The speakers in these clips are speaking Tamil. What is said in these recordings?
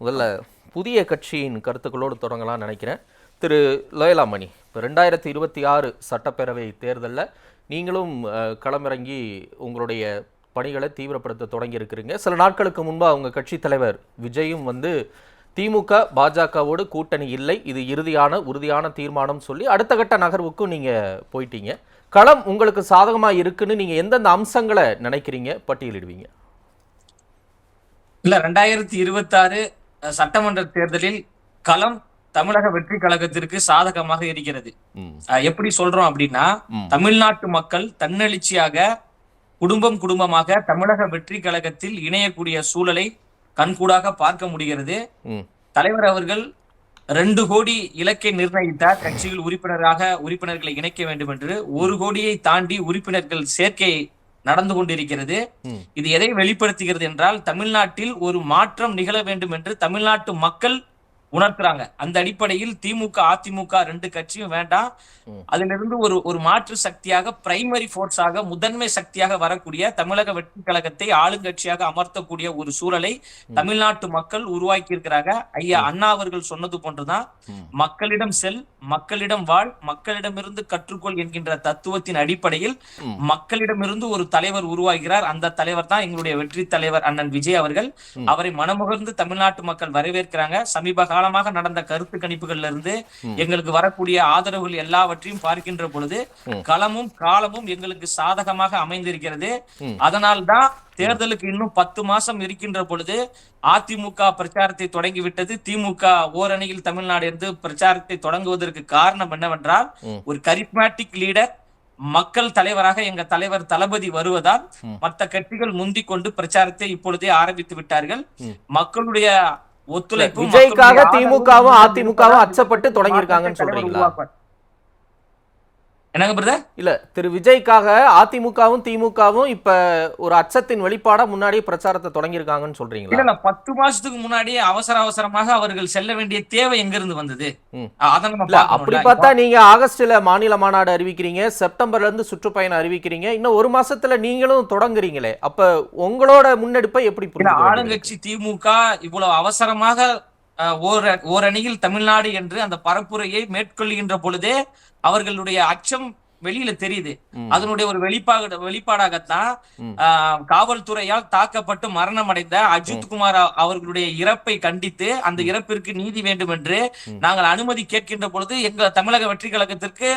முதல்ல புதிய கட்சியின் கருத்துக்களோடு தொடங்கலாம்னு நினைக்கிறேன். திரு லோயலாமணி இப்போ ரெண்டாயிரத்தி இருபத்தி ஆறு சட்டப்பேரவை தேர்தலில் நீங்களும் களமிறங்கி உங்களுடைய பணிகளை தீவிரப்படுத்த தொடங்கியிருக்கிறீங்க. சில நாட்களுக்கு முன்பாக அவங்க கட்சி தலைவர் விஜயும் வந்து திமுக பாஜகவோடு கூட்டணி இல்லை இது இறுதியான உறுதியான தீர்மானம் சொல்லி அடுத்த கட்ட நகர்வுக்கும் நீங்கள் போயிட்டீங்க. களம் உங்களுக்கு சாதகமாக இருக்குன்னு நீங்கள் எந்தெந்த அம்சங்களை நினைக்கிறீங்க பட்டியலிடுவீங்க? இல்லை ரெண்டாயிரத்தி இருபத்தாறு சட்டமன்ற தேர்தலில் களம் தமிழக வெற்றி கழகத்திற்கு சாதகமாக இருக்கிறது. எப்படி சொல்றோம் அப்படின்னா. தமிழ்நாட்டு மக்கள் தன்னெழுச்சியாக குடும்பம் குடும்பமாக தமிழக வெற்றி கழகத்தில் இணையக்கூடிய சூழலை கண்கூடாக பார்க்க முடிகிறது. தலைவர் அவர்கள் ரெண்டு கோடி இலக்கை நிர்ணயித்தார். கட்சியில் உறுப்பினராக உறுப்பினர்களை இணைக்க வேண்டும் என்று ஒரு கோடியை தாண்டி உறுப்பினர்கள் சேர்க்கை நடந்து கொண்டிருக்கிறது. இது எதை வெளிப்படுத்துகிறது என்றால் தமிழ்நாட்டில் ஒரு மாற்றம் நிகழ வேண்டும் என்று தமிழ்நாட்டு மக்கள் உணர்த்துறாங்க அந்த அடிப்படையில் திமுக அதிமுக ரெண்டு கட்சியும் வேண்டாம். அதிலிருந்து ஒரு ஒரு மாற்று சக்தியாக பிரைமரி போர்ஸாக முதன்மை சக்தியாக வரக்கூடிய தமிழக வெற்றி கழகத்தை ஆளுங்கட்சியாக அமர்த்தக்கூடிய ஒரு சூழலை தமிழ்நாட்டு மக்கள் உருவாக்கி இருக்கிறாங்க ஐயா அண்ணா அவர்கள் சொன்னது போன்றுதான். மக்களிடம் செல் மக்களிடம் வாழ் மக்களிடமிருந்து கற்றுக்கொள் என்கின்ற தத்துவத்தின் அடிப்படையில். மக்களிடமிருந்து ஒரு தலைவர் உருவாகிறார் அந்த தலைவர் தான் எங்களுடைய வெற்றி தலைவர் அண்ணன் விஜய் அவர்கள். அவரை மனமுகர்ந்து தமிழ்நாட்டு மக்கள் வரவேற்கிறாங்க சமீப காலமாக நடந்த கருத்து கணிப்புகள்ல இருந்து. எங்களுக்கு வரக்கூடிய ஆதரவுகள் எல்லாவற்றையும் பார்க்கின்ற பொழுது. களமும் காலமும் எங்களுக்கு சாதகமாக அமைந்திருக்கிறது. அதனால்தான் தேர்தலுக்கு இன்னும் பத்து மாசம் இருக்கின்ற பொழுது அதிமுக பிரச்சாரத்தை தொடங்கிவிட்டது திமுக ஓரணியில் தமிழ்நாடு இருந்து பிரச்சாரத்தை தொடங்குவதற்கு காரணம் என்னவென்றால். ஒரு கரிஸ்மேட்டிக் லீடர் மக்கள் தலைவராக எங்க தலைவர் தளபதி வருவதால். மற்ற கட்சிகள் முந்திக் கொண்டு பிரச்சாரத்தை இப்பொழுதே ஆரம்பித்து விட்டார்கள். மக்களுடைய ஒத்துழைப்பு விஜய்க்காக திமுகவும் அதிமுகவும் அச்சப்பட்டு தொடங்கியிருக்காங்கன்னு சொல்றீங்களா. என்னங்க பிரதர்? இல்ல திரு விஜய்க்காக அதிமுகவும் திமுகவும் இப்ப ஒரு அச்சத்தின் வெளிப்பாடா முன்னாடியே பிரச்சாரத்தை தொடங்கியிருக்காங்கன்னு சொல்றீங்களா? இல்ல பத்து மாசத்துக்கு முன்னாடியே அவசர அவசரமாக அவர்கள் செல்ல வேண்டிய தேவை எங்க இருந்து வந்தது அப்படி. பார்த்தா நீங்க ஆகஸ்ட்ல மாநில மாநாடு அறிவிக்கிறீங்க செப்டம்பர்ல இருந்து சுற்றுப்பயணம் அறிவிக்கிறீங்க இன்னும் ஒரு மாசத்துல நீங்களும் தொடங்குறீங்களே. அப்ப உங்களோட முன்னெடுப்பை எப்படி ஆளுங்கட்சி திமுக இவ்வளவு அவசரமாக ஓர் ஓரணியில் தமிழ்நாடு என்று அந்த பரப்புரையை மேற்கொள்கின்ற பொழுதே அவர்களுடைய அச்சம் வெளியில தெரியுது. அதனுடைய ஒரு வெளிப்பாடு வெளிப்பாடாகத்தான் காவல்துறையால் தாக்கப்பட்டு மரணம் அடைந்த அஜித் குமார் அவர்களுடைய இறப்பை கண்டித்து அந்த இறப்பிற்கு நீதி வேண்டும் என்று. நாங்கள் அனுமதி கேட்கின்ற பொழுது எங்க தமிழக வெற்றி கழகத்திற்கு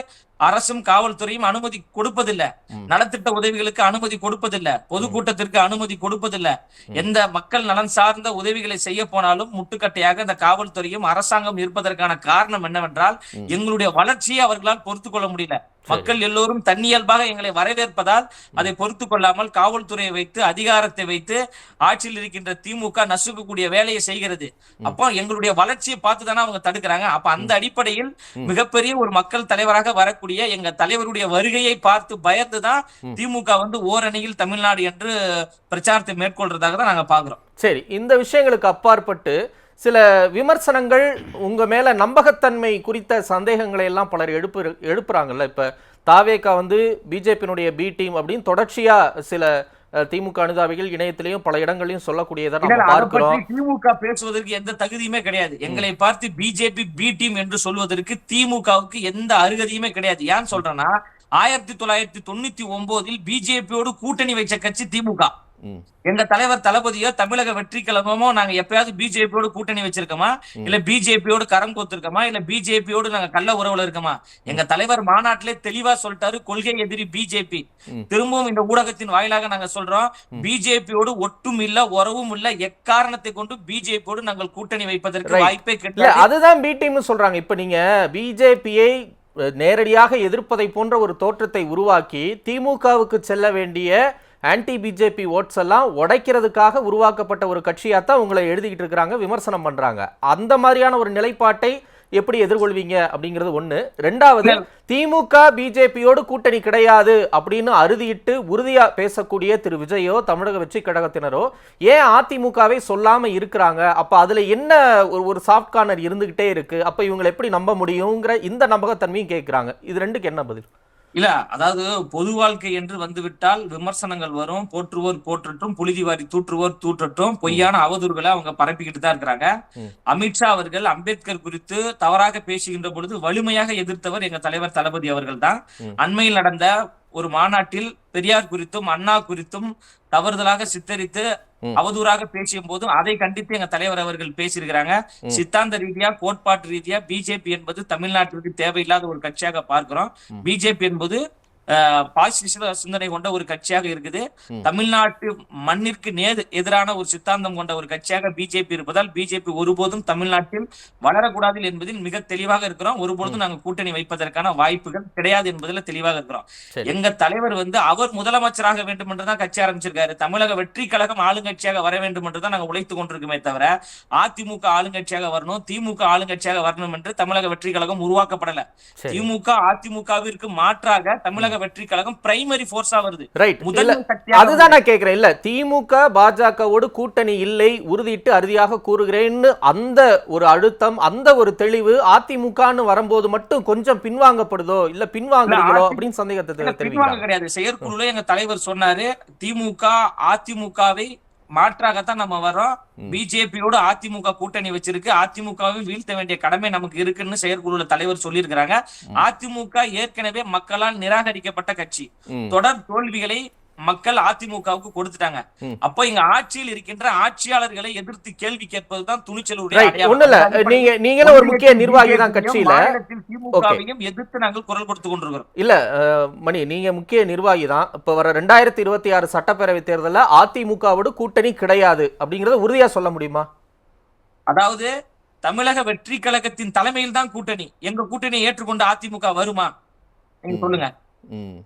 அரசும் காவல்துறையும் அனுமதி கொடுப்பதில்லை. நலத்திட்ட உதவிகளுக்கு அனுமதி கொடுப்பதில்லை பொதுக்கூட்டத்திற்கு அனுமதி கொடுப்பதில்லை. எந்த மக்கள் நலன் சார்ந்த உதவிகளை செய்ய போனாலும் முட்டுக்கட்டையாக இந்த காவல்துறையும் அரசாங்கம் இருப்பதற்கான காரணம் என்னவென்றால். எங்களுடைய வளர்ச்சியை அவர்களால் பொறுத்து கொள்ள முடியல மக்கள் எல்லோரும் தன்னியல்பாக எங்களை வரவேற்பதால் அதை பொறுத்து கொள்ளாமல் காவல்துறையை வைத்து அதிகாரத்தை வைத்து ஆட்சியில் இருக்கின்ற திமுக நசுக்கக்கூடிய வேலையை செய்கிறது. அப்போ எங்களுடைய வளர்ச்சியை பார்த்து தானே அவங்க தடுக்கிறாங்க. அப்ப அந்த அடிப்படையில். மிகப்பெரிய ஒரு மக்கள் தலைவராக வரக்கூடிய எங்க தலைவருடைய வருகையை பார்த்து பயந்துதான். திமுக வந்து ஓரணியில் தமிழ்நாடு என்று பிரச்சாரத்தை மேற்கொள்றதாக தான் நாங்க பாக்குறோம் சரி இந்த விஷயங்களுக்கு அப்பாற்பட்டு சில விமர்சனங்கள் உங்க மேல நம்பகத்தன்மை குறித்த சந்தேகங்களை எல்லாம் பலர் எழுப்பு எழுப்புறாங்கல்ல. இப்ப தாவேகா வந்து பிஜேபியினுடைய பி டீம் அப்படின்னு தொடர்ச்சியா சில திமுக அனுதாபிகள் இணையத்திலையும் பல இடங்களையும் சொல்லக்கூடியதை நம்ம பார்க்கிறோம். திமுக பேசுவதற்கு எந்த தகுதியுமே கிடையாது. எங்களை பார்த்து பிஜேபி பி டீம் என்று சொல்வதற்கு திமுகவுக்கு எந்த அருகதையுமே கிடையாது. ஏன் சொல்றேன்னா ஆயிரத்தி தொள்ளாயிரத்தி தொண்ணூத்தி ஒன்பதில் பிஜேபியோடு கூட்டணி வச்ச கட்சி திமுக. எங்க தலைவர் தளபதியோ தமிழக வெற்றி கழகமோ நாங்க எப்பயாவது பிஜேபியோடு கூட்டணி வச்சிருக்கோமா? இல்ல பிஜேபியோடு கரம் கோத்திருக்கோமா? இல்ல பிஜேபியோடு நாங்க கள்ள உறவுல இருக்கோமா? எங்க தலைவர் மாநாட்டிலே தெளிவா சொல்லிட்டாரு கொள்கை எதிரி பிஜேபி. திரும்பவும் இந்த ஊடகத்தின் வாயிலாக நாங்க சொல்றோம். பிஜேபியோடு ஒட்டும் இல்ல உறவும் இல்ல எக்காரணத்தை கொண்டு பிஜேபியோடு நாங்கள் கூட்டணி வைப்பதற்கு. வாய்ப்பே கிடையாது அதுதான் பி டீம்னு சொல்றாங்க. இப்ப நீங்க பிஜேபியை நேரடியாக எதிர்ப்பதை போன்ற ஒரு தோற்றத்தை உருவாக்கி திமுகவுக்கு செல்ல வேண்டிய ஆன்டி பிஜேபி ஓட்ஸ் எல்லாம் உடைக்கிறதுக்காக உருவாக்கப்பட்ட ஒரு கட்சியாக தான் உங்களை எழுதிக்கிட்டு இருக்கிறாங்க விமர்சனம் பண்றாங்க. அந்த மாதிரியான ஒரு நிலைப்பாட்டை எப்படி எதிர்கொள்வீங்க அப்படிங்கிறது ஒண்ணு. ரெண்டாவது திமுக பிஜேபியோடு கூட்டணி கிடையாது அப்படின்னு அறுதியிட்டு உறுதியா பேசக்கூடிய திரு விஜயோ தமிழக வெற்றி கழகத்தினரோ ஏன் அதிமுகவை சொல்லாம இருக்கிறாங்க? அப்ப அதுல என்ன ஒரு ஒரு சாஃப்ட் கார்னர் இருந்துகிட்டே இருக்கு? அப்ப இவங்களை எப்படி நம்ப முடியுங்கிற இந்த நம்பகத்தன்மையும் கேட்கறாங்க இது ரெண்டுக்கு என்ன பதில்? இல்ல அதாவது பொது வாழ்க்கை என்று வந்துவிட்டால் விமர்சனங்கள் வரும் போற்றுவோர் போற்றட்டும் புழுதி வாரி தூற்றுவோர் தூற்றட்டும் பொய்யான அவதூறுகளை அவங்க பரப்பிக்கிட்டு தான் இருக்கிறாங்க. அமித்ஷா அவர்கள் அம்பேத்கர் குறித்து தவறாக பேசுகின்ற பொழுது வலிமையாக எதிர்த்தவர் எங்க தலைவர் தளபதி அவர்கள் தான். அண்மையில் நடந்த ஒரு மாநாட்டில் பெரியார் குறித்தும் அண்ணா குறித்தும் தவறுதலாக சித்தரித்து. அவதூறாக பேசிய போதும் அதை கண்டித்து எங்க தலைவர் அவர்கள் பேசியிருக்கிறாங்க. சித்தாந்த ரீதியா கோட்பாட்டு ரீதியா பிஜேபி என்பது தமிழ்நாட்டிற்கு தேவையில்லாத ஒரு கட்சியாக பார்க்கிறோம். பிஜேபி என்பது பாசிச சிந்தனை கொண்ட ஒரு கட்சியாக இருக்குது. தமிழ்நாட்டு மண்ணிற்கு நேர் எதிரான ஒரு சித்தாந்தம் கொண்ட ஒரு கட்சியாக பிஜேபி இருப்பதால் பிஜேபி ஒருபோதும் தமிழ்நாட்டில் வளரக்கூடாது என்பதில் மிக தெளிவாக இருக்கிறோம். ஒருபோதும் நாங்க கூட்டணி வைப்பதற்கான வாய்ப்புகள் கிடையாது என்பதில் தெளிவாக இருக்கிறோம். எங்க தலைவர் வந்து அவர் முதலமைச்சராக வேண்டும் என்றுதான் கட்சி ஆரம்பிச்சிருக்காரு. தமிழக வெற்றி கழகம் ஆளுங்கட்சியாக வர வேண்டும் என்றுதான் நாங்க உழைத்து கொண்டிருக்கோமே தவிர அதிமுக ஆளுங்கட்சியாக வரணும் திமுக ஆளுங்கட்சியாக வரணும் என்று தமிழக வெற்றி கழகம் உருவாக்கப்படல. திமுக அதிமுகவிற்கு மாற்றாக தமிழக வெற்றி கழகம் பிரைமரி போர்ஸா வருது. ரைட் இல்ல முதல் சக்தியாக அதுதான் நான் கேக்குறேன். இல்ல திமுக பாஜகவோடு கூட்டணி இல்லை உறுதியிட்டு அறுதியாக கூறுகிறேன்னு அந்த ஒரு அழுத்தம் அந்த ஒரு தெளிவு அதிமுகன்னு வரும்போது மட்டும் கொஞ்சம் பின்வாங்கப்படுதோ? இல்ல பின்வாங்குறீங்களோ அப்படின்னு சந்தேகத்தை கிடையாது. செயற்குழுல எங்க தலைவர் சொன்னாரு திமுக அதிமுகவை மாற்றாகத்தான் நம்ம வரோம் ம். பிஜேபியோட அதிமுக கூட்டணி வச்சிருக்கு. அதிமுகவை வீழ்த்த வேண்டிய கடமை நமக்கு இருக்குன்னு செயற்குழுல தலைவர் சொல்லியிருக்கிறாங்க. அதிமுக ஏற்கனவே மக்களால் நிராகரிக்கப்பட்ட கட்சி. தொடர் தோல்விகளை மக்கள் அதிமுகவுக்கு கொடுத்துட்டாங்க. அப்போ இங்க ஆட்சியில் இருக்கின்ற ஆட்சியாளர்களை எதிர்த்து கேள்வி கேட்பதுதான் துணிச்சலுடைய. ஒண்ணு இல்ல நீங்க நீங்களும் ஒரு முக்கிய நிர்வாகி தான் கட்சியில. திமுகவையும் எதிர்த்து நாங்கள் குரல் கொடுத்து கொண்டிருக்கிறோம். இல்ல மணி நீங்க முக்கிய நிர்வாகி தான். இப்ப வர ரெண்டாயிரத்தி இருபத்தி ஆறு சட்டப்பேரவை தேர்தல்ல அதிமுகவோடு கூட்டணி கிடையாது அப்படிங்கறத உறுதியா சொல்ல முடியுமா? அதாவது தமிழக வெற்றி கழகத்தின் தலைமையில் தான் கூட்டணி. எங்க கூட்டணியை ஏற்றுக்கொண்டு அதிமுக வருமா? நீங்க. சொல்லுங்க. ம்,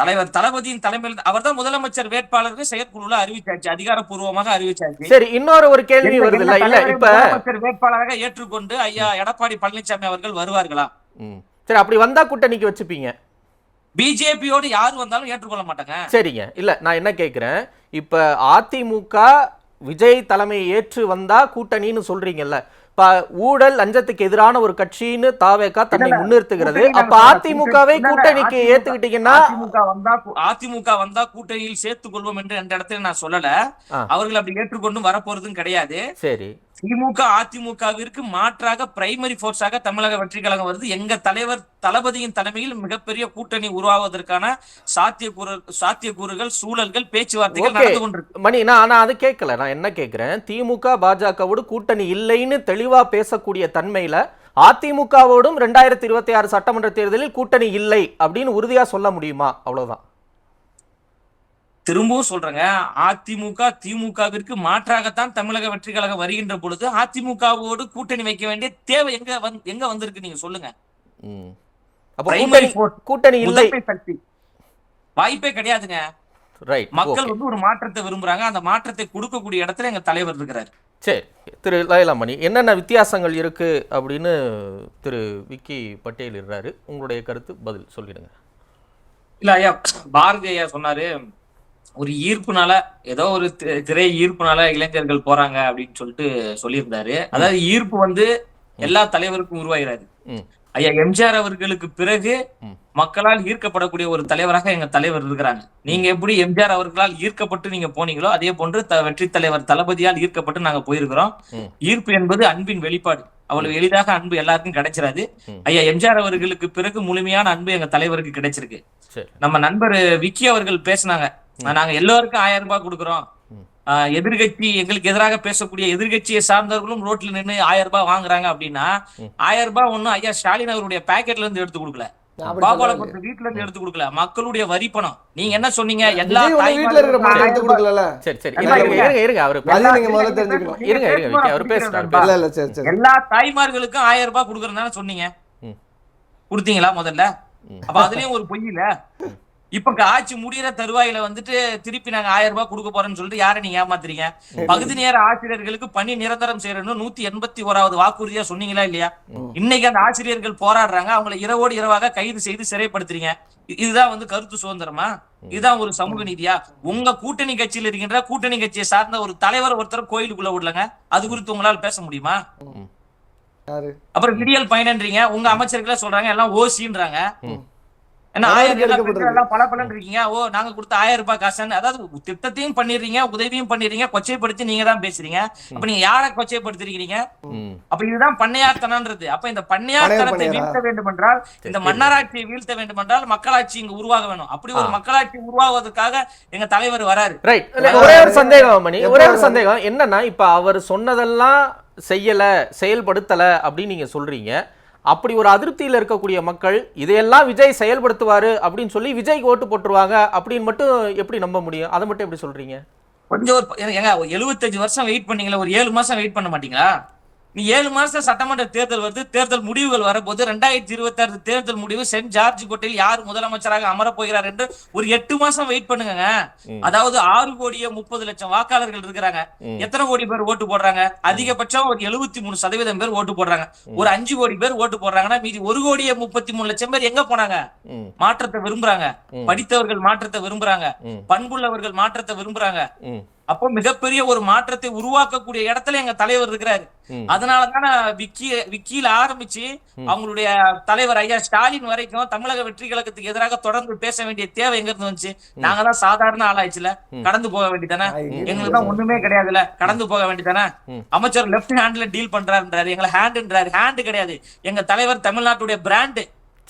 தலைவர் தளபதியின் தலைமையில் அவர்தான் முதலமைச்சர் வேட்பாளர்கள் செயற்குழுல அறிவிச்சாச்சு அதிகாரப்பூர்வமாக அறிவிச்சாச்சு. சரி இன்னொரு ஒரு கேள்வி வருது இல்ல? இப்ப முதலமைச்சர் வேட்பாளராக ஏற்றுக்கொண்டு ஐயா எடப்பாடி பழனிசாமி அவர்கள் வருவார்களா? சரி அப்படி வந்தா கூட்டணிக்கு வச்சுப்பீங்க. பிஜேபியோடு யாரு வந்தாலும் ஏற்றுக்கொள்ள மாட்டாங்க. சரிங்க. இல்ல நான் என்ன கேக்குறேன்? இப்ப அதிமுக விஜய் தலைமையை ஏற்று வந்தா கூட்டணின்னு சொல்றீங்கல்ல ஊழல் லஞ்சத்துக்கு எதிரான ஒரு கட்சின்னு தாவேகா தன்னை முன்னிறுத்துகிறது. அப்ப அதிமுகவை கூட்டணிக்கு ஏத்துக்கிட்டீங்கன்னா அதிமுக வந்தா கூ- அதிமுக வந்தா கூட்டணியில் சேர்த்துக் கொள்வோம் என்று அந்த இடத்துல நான் சொல்லல. அவர்கள் அப்படி ஏற்றுக்கொண்டு வரப்போறதும் கிடையாது. சரி. திமுக அதிமுகவிற்கு மாற்றாக பிரைமரி போர்ஸாக தமிழக வெற்றி கழகம் வருது. எங்க தலைவர் தளபதியின் தலைமையில் மிகப்பெரிய கூட்டணி உருவாவதற்கான சாத்தியக்கூறு சாத்தியக்கூறுகள் சூழல்கள் பேச்சுவார்த்தைகள். நடந்து கொண்டிருக்கு. மணி நான் ஆனா அது கேட்கல. நான் என்ன கேட்கிறேன்? திமுக பாஜகவோடு கூட்டணி இல்லைன்னு தெளிவா பேசக்கூடிய தன்மையில அதிமுகவோடும் ரெண்டாயிரத்தி இருபத்தி ஆறு சட்டமன்ற தேர்தலில் கூட்டணி இல்லை அப்படின்னு உறுதியா சொல்ல முடியுமா? அவ்வளவுதான். திரும்பவும் சொல்றேங்க அதிமுக திமுகவிற்கு மாற்றாகத்தான் தமிழக வெற்றி கழகம் வருகின்ற பொழுது அதிமுகவோடு கூட்டணி வைக்க வேண்டிய தேவை எங்க எங்க வந்திருக்கு நீங்க சொல்லுங்க. கூட்டணி இல்லை. சக்தி. வாய்ப்பே கிடையாதுங்க. ரைட் மக்கள் வந்து ஒரு மாற்றத்தை விரும்புறாங்க அந்த மாற்றத்தை கொடுக்கக்கூடிய இடத்துல எங்க தலைவர் இருக்கிறாரு. சரி திரு லயலாமணி என்னென்ன வித்தியாசங்கள் இருக்கு அப்படின்னு திரு விக்கி பட்டேல் இருறாரு உங்களுடைய கருத்து பதில் சொல்லிடுங்க. இல்ல ஐயா பாரதி ஐயா சொன்னாரு ஒரு ஈர்ப்புனால ஏதோ ஒரு திரை ஈர்ப்புனால இளைஞர்கள் போறாங்க அப்படின்னு சொல்லிட்டு சொல்லியிருந்தாரு. அதாவது ஈர்ப்பு வந்து எல்லா தலைவருக்கும் உருவாகிறாரு ஐயா எம்ஜிஆர் அவர்களுக்கு பிறகு. மக்களால் ஈர்க்கப்படக்கூடிய ஒரு தலைவராக எங்க தலைவர் இருக்கிறாங்க. நீங்க எப்படி எம்ஜிஆர் அவர்களால் ஈர்க்கப்பட்டு நீங்க போனீங்களோ அதே போன்று வெற்றி தலைவர் தளபதியால் ஈர்க்கப்பட்டு நாங்க போயிருக்கிறோம். ஈர்ப்பு என்பது அன்பின் வெளிப்பாடு. அவ்வளவு எளிதாக அன்பு எல்லாருக்கும் கிடைச்சிராது. ம். ஐயா எம்ஜிஆர் அவர்களுக்கு பிறகு முழுமையான அன்பு எங்க தலைவருக்கு கிடைச்சிருக்கு. சரி. நம்ம நண்பர் விக்கி அவர்கள் பேசினாங்க. நாங்க எல்லாருக்கும் ஆயிரம் ரூபாய் கொடுக்குறோம். எதிர்கட்சி எங்களுக்கு எதிராக பேசக்கூடிய எதிர்கட்சியை சார்ந்தவர்களும் ரோட்ல நின்னு ஆயிரம் ரூபாய் வாங்குறாங்க அப்படின்னா. ஆயிரம் ரூபாய் ஒண்ணும் ஐயா ஸ்டாலின் அவருடைய பாக்கெட்ல இருந்து எடுத்து கொடுக்கல. அப்படி பாபாலபுரத்து வீட்டுல இருந்து எடுத்து கொடுக்கல. மக்களுடைய வரி பணம். நீங்க என்ன சொன்னீங்க? எல்லா வீட்டுல இருக்கிற எடுத்து கொடுக்கல சரி சரி. இருங்க. இருங்க அவரு அது பேச- நீங்க முதல்ல தெரிஞ்சுக்கணும். இருங்க இருங்க விக்கி அவர் பேசுறாரு. பா. இல்ல இல்ல சரி சரி. எல்லா தாய்மார்களுக்கும் ஆயிரம் ரூபாய் கொடுக்கறதுனால சொன்னீங்க. கொடுத்தீங்களா முதல்ல. அப்ப அதுலயும் ஒரு பொய் இல்ல இப்ப ஆட்சி முடியற தருவாயில வந்துட்டு திருப்பி நாங்க ஆயிரம் ரூபாய் கொடுக்க போறோம்னு சொல்லிட்டு யாரை நீங்க ஏமாத்துறீங்க? பகுதி நேர ஆசிரியர்களுக்கு பணி நிரந்தரம் செய்யறணும் நூத்தி எண்பத்தி ஓராவது வாக்குறுதியா சொன்னீங்களா இல்லையா? இன்னைக்கு அந்த ஆசிரியர்கள் போராடுறாங்க அவங்களை இரவோடு இரவாக கைது செய்து சிறைப்படுத்துறீங்க. இதுதான் வந்து கருத்து சுதந்திரமா? இதுதான் ஒரு சமூக நீதியா? உங்க கூட்டணி கட்சியில் இருக்கின்ற கூட்டணி கட்சியை சார்ந்த ஒரு தலைவர் ஒருத்தர் கோயிலுக்குள்ள விடலங்க? அது குறித்து உங்களால பேச முடியுமா? யாரு? அப்புறம் விடியல் பயனன்றீங்க உங்க அமைச்சர்களே சொல்றாங்க எல்லாம் ஓசின்றாங்க. இருக்கீங்க. ஓ நாங்க கொடுத்த ஆயிரம் ரூபாய் காசுன்னு அதாவது திட்டத்தையும் பண்ணிடுறீங்க உதவியும் பண்ணிடுறீங்க கொச்சைப்படுத்தி நீங்க தான் பேசுறீங்க. அப்ப நீங்க யாரை கொச்சைப்படுத்திருக்கீங்க ம். அப்ப இதுதான் பண்ணையார்த்தனன்றது அப்ப இந்த பண்ணையார்த்தனத்தை பண்ணையாரா? வீழ்த்த வேண்டும் என்றால் இந்த. மன்னராட்சியை வீழ்த்த வேண்டும் என்றால் மக்களாட்சி இங்க உருவாக வேணும். அப்படி ஒரு மக்களாட்சி உருவாகுவதற்காக எங்க தலைவர் வராரு. ஒரே ஒரு சந்தேகம் மணி. ஒரே ஒரு சந்தேகம் என்னன்னா இப்ப அவர் சொன்னதெல்லாம் செய்யல செயல்படுத்தல அப்படின்னு நீங்க சொல்றீங்க. அப்படி ஒரு அதிருப்தியில் இருக்கக்கூடிய மக்கள் இதையெல்லாம் விஜய் செயல்படுத்துவார் அப்படின்னு சொல்லி விஜய்க்கு ஓட்டு போட்டுருவாங்க அப்படின்னு மட்டும் எப்படி நம்ப முடியும்? அதை மட்டும் எப்படி சொல்கிறீங்க கொஞ்சம் ஒரு ஏங்க ஒரு 75 வருஷம் வெயிட் பண்ணீங்களா ஒரு ஏழு மாதம் வெயிட் பண்ண மாட்டீங்களா? நீ ஏழு மாசம் சட்டமன்ற தேர்தல் வருது தேர்தல் முடிவுகள் வரப்போது ரெண்டாயிரத்தி இருபத்தி ஆறு தேர்தல் முடிவு சென்ட் ஜார்ஜ் கோட்டையில் யார் முதலமைச்சராக அமரப் போகிறார் என்று ஒரு எட்டு மாசம் வெயிட் பண்ணுங்க. அதாவது ஆறு கோடியே முப்பது லட்சம் வாக்காளர்கள் இருக்கிறாங்க. எத்தனை கோடி பேர் ஓட்டு போடுறாங்க? அதிகபட்சம் ஒரு எழுபத்தி மூணு சதவீதம் பேர் ஓட்டு போடுறாங்க. ஒரு அஞ்சு கோடி பேர் ஓட்டு போடுறாங்கன்னா மீதி ஒரு கோடியே முப்பத்தி மூணு லட்சம் பேர் எங்க போனாங்க? மாற்றத்தை விரும்புறாங்க. படித்தவர்கள் மாற்றத்தை விரும்புறாங்க. பண்புள்ளவர்கள் மாற்றத்தை விரும்புறாங்க. அப்போ மிகப்பெரிய ஒரு மாற்றத்தை உருவாக்கக்கூடிய இடத்துல எங்க தலைவர் இருக்கிறாரு. அதனாலதான் விக்கி விக்கியில ஆரம்பிச்சு அவங்களுடைய தலைவர் ஐயா ஸ்டாலின் வரைக்கும் தமிழக வெற்றி கழகத்துக்கு எதிராக தொடர்ந்து பேச வேண்டிய தேவை எங்க இருந்து வந்துச்சு நாங்க தான் சாதாரண ஆளாச்சுல கடந்து போக வேண்டியதானே எங்களுக்கு தான் ஒண்ணுமே கிடையாதுல. கடந்து போக வேண்டியதானே. அமைச்சர் லெஃப்ட் ஹேண்ட்ல டீல் பண்றாருன்றாரு. எங்களை ஹேண்ட்ன்றாரு ஹேண்ட் கிடையாது. எங்க தலைவர் தமிழ்நாட்டுடைய பிராண்ட்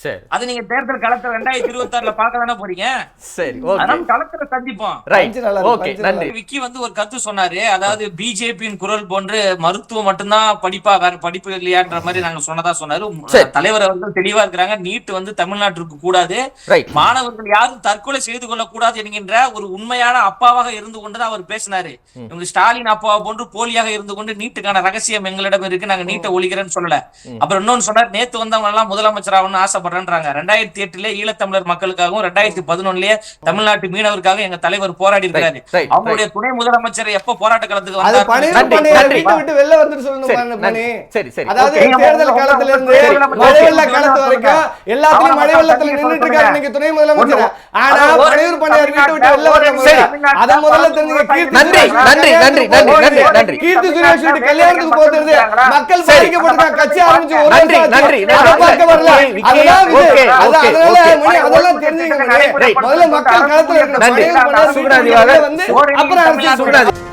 சரி. அது நீங்க தேர்தல் களத்தை ரெண்டாயிரத்தி இருபத்தி ஆறுல பார்க்க தானே போறீங்க? சரி ஓகே. அதனால களத்துல சந்திப்போம். ரைட் பஞ்சு நல்லா இருக்கு, ஓகே நன்றி. விக்கி வந்து ஒரு கருத்து சொன்னாரு. அதாவது பிஜேபியின் குரல் போன்று மருத்துவம் மட்டும்தான் படிப்பா வேற படிப்பு இல்லையான்ற மாதிரி நாங்க சொன்னதா சொன்னாரு. தலைவர் அவர்கள் தெளிவா இருக்கிறாங்க. நீட் வந்து தமிழ்நாட்டிற்கு கூடாது. ரைட் மாணவர்கள் யாரும் தற்கொலை செய்து கொள்ள கூடாது என்கின்ற ஒரு உண்மையான அப்பாவாக இருந்து கொண்டு அவர் பேசினாரு. இவங்க ஸ்டாலின் அப்பாவை போன்று போலியாக இருந்து கொண்டு நீட்டுக்கான ரகசியம் எங்களிடம் இருக்கு நாங்க நீட்டை ஒழிக்கிறேன்னு சொல்லல. அப்புறம் இன்னொன்னு சொன்னார் நேத்து வந்தவங்க எல்லாம் முதலமைச்சர் ஆகணும்னு ஆசைப்படுறேன்றாங்க ரெண்டாயிரத்தி எட்டுல ஈழத்தமிழர் மக்களுக்காகவும் ரெண்டாயிரத்தி பதினொன்னுலயே தமிழ்நாட்டு மீனவருக்காக எங்க தலைவர் போராடி ரைட் அவங்களுடைய துணை முதலமைச்சர் எப்ப போராட்ட களத்துக்கு வந்தார்? வெளில அதாவது. தேர்தல் காலத்துல இருந்து மழை வெள்ள காலத்து வரைக்கும் எல்லாத்துலயும் மழை வெள்ளத்துல நின்னுட்டு இருக்காரு. இன்னைக்கு துணை முதலமைச்சர்? ஆனா பழையூர் பண்ணையார் வீட்டை விட்டு வெளில வர சரி. அத முதல்ல தெரிஞ்சுங்க. கீர்த்தி நன்றி, நன்றி, நன்றி, நன்றி, நன்றி, நன்றி. கீர்த்தி சுரேஷ் வீட்டு கல்யாணத்துக்கு போகிறது மக்கள். பாதிக்கப்பட்டிருக்காங்க கட்சி ஆரம்பிச்சு ஒரு நன்றி, வருஷம் ஆச்சு. நன்றி, அதை நன்றி. பார்க்க வரல. அதெல்லாம். ரைட். முதல்ல மக்கள் களத்துல வந்து அப்புறம் அரசியல்